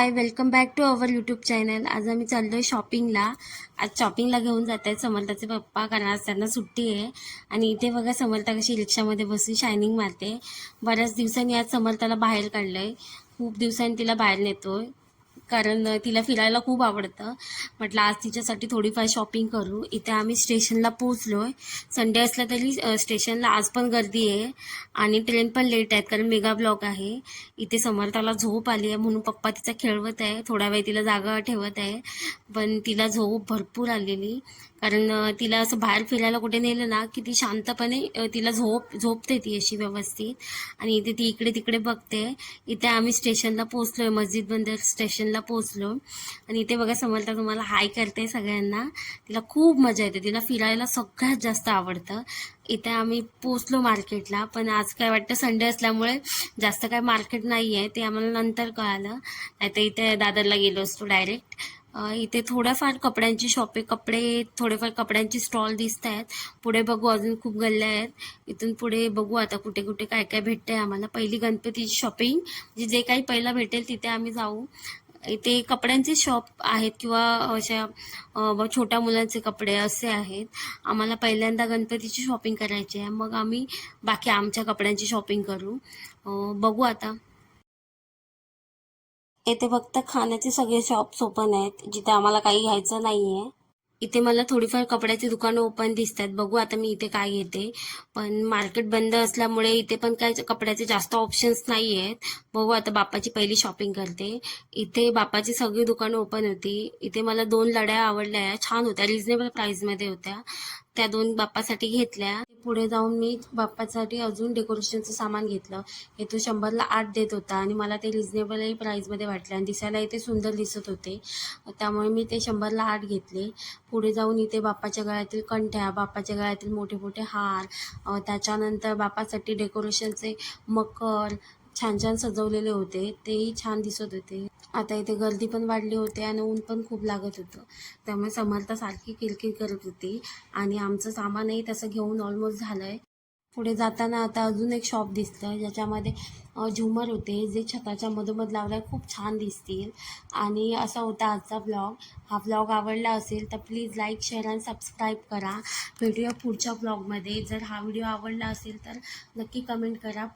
Hi welcome back to our YouTube channel आज आम्ही चाललो आहे शॉपिंगला आज शॉपिंगला घेऊन जात आहेत समर्थाचे पप्पा कारण आज त्यांना सुट्टी आहे. आणि इथे बघा समर्था कशी रिक्षामध्ये बसून शायनिंग मारते. बऱ्याच दिवसांनी आज समर्थाला बाहेर काढलं आहे खूप दिवसांनी तिला बाहेर नेतो आहे कारण तिला फिरायला खूप आवडतं. म्हटलं आज तिच्यासाठी थोडीफार शॉपिंग करू. इथे आम्ही स्टेशनला पोहोचलो आहे संडे असला तरी स्टेशनला आज पण गर्दी आहे आणि ट्रेन पण लेट आहेत कारण मेगा ब्लॉक आहे. इथे समर्थाला झोप आली आहे म्हणून पप्पा तिचा खेळवत आहे. थोडा वेळ तिला जागा ठेवत आहे. पण तिला झोप भरपूर आलेली. कारण तिला असं बाहेर फिरायला कुठे नेलं ना की ती शांतपणे तिला झोप झोपते ती अशी व्यवस्थित. आणि इथे ती इकडे तिकडे बघते. इथे आम्ही स्टेशनला पोहोचलोय. मस्जिद बंदर स्टेशनला पोहोचलो. आणि इथे बघा समर्था तुम्हाला हाय करते सगळ्यांना. तिला खूप मजा येते. तिला फिरायला सगळ्यात जास्त आवडतं. इथे आम्ही पोचलो मार्केटला पण आज काय वाटतं संडे असल्यामुळे जास्त काय मार्केट नाही आहे ते आम्हाला नंतर कळालं. नाही तर इथे दादरला गेलो असतो डायरेक्ट इथे थोड्याफार कपड्यांची शॉपिंग कपडे थोडेफार कपड्यांची स्टॉल दिसत आहेत. पुढे बघू अजून खूप गल्ल्या आहेत. इथून पुढे बघू आता कुठे कुठे काय काय भेटतंय आम्हाला. पहिली गणपतीची शॉपिंग म्हणजे जे काही पहिला भेटेल तिथे आम्ही जाऊ. इथे कपड्यांचे शॉप आहेत किंवा अशा छोट्या मुलांचे कपडे असे आहेत. आम्हाला पहिल्यांदा गणपतीची शॉपिंग करायची आहे. मग आम्ही बाकी आमच्या कपड्यांची शॉपिंग करू. बघू आता. येथे फक्त खाण्याचे सगळे शॉप्स ओपन आहेत. जिथे आम्हाला काही घ्यायचं नाही आहे इथे मला थोडीफार कपड्याची दुकानं ओपन दिसतात. बघू आता मी इथे काय घेते. पण मार्केट बंद असल्यामुळे इथे पण काय कपड्याचे जास्त ऑप्शन्स नाही आहेत बघू आता बापाची पहिली शॉपिंग करते. इथे बापाची सगळी दुकानं ओपन होती. इथे मला दोन लड्या आवडल्या. छान होत्या. रिझनेबल प्राइसमध्ये होत्या. त्या दोन बाप्पासाठी घेतल्या. पुढे जाऊन मी बाप्पासाठी अजून डेकोरेशनचं सामान घेतलं. हे तो शंभरला आठ देत होता आणि मला ते रिझनेबलही प्राईजमध्ये वाटले आणि दिसायलाही ते सुंदर दिसत होते. त्यामुळे मी ते शंभरला आठ घेतले. पुढे जाऊन इथे बाप्पाच्या गळ्यातील कंठ्या बाप्पाच्या गळ्यातील मोठे मोठे हार त्याच्यानंतर बाप्पासाठी डेकोरेशनचे मकर छान छान सजवलेले होते. तेही छान दिसत होते. आता इथे गर्दी पण वाढली होती आणि ऊन पण खूप लागत होतं. त्यामुळे समर्थ सारखी किरकिर करत होती. आणि आमचं सामानही तसं घेऊन ऑलमोस्ट झालं आहे पुढे जाताना आता अजून एक शॉप दिसलं ज्याच्यामध्ये झुमर होते. जे छताच्या मधोमध लावल्या खूप छान दिसतील. आणि असा होता आजचा ब्लॉग हा ब्लॉग आवडला असेल तर प्लीज लाईक शेअर आणि सबस्क्राईब करा. भेटूया पुढच्या ब्लॉगमध्ये जर हा व्हिडिओ आवडला असेल तर नक्की कमेंट करा.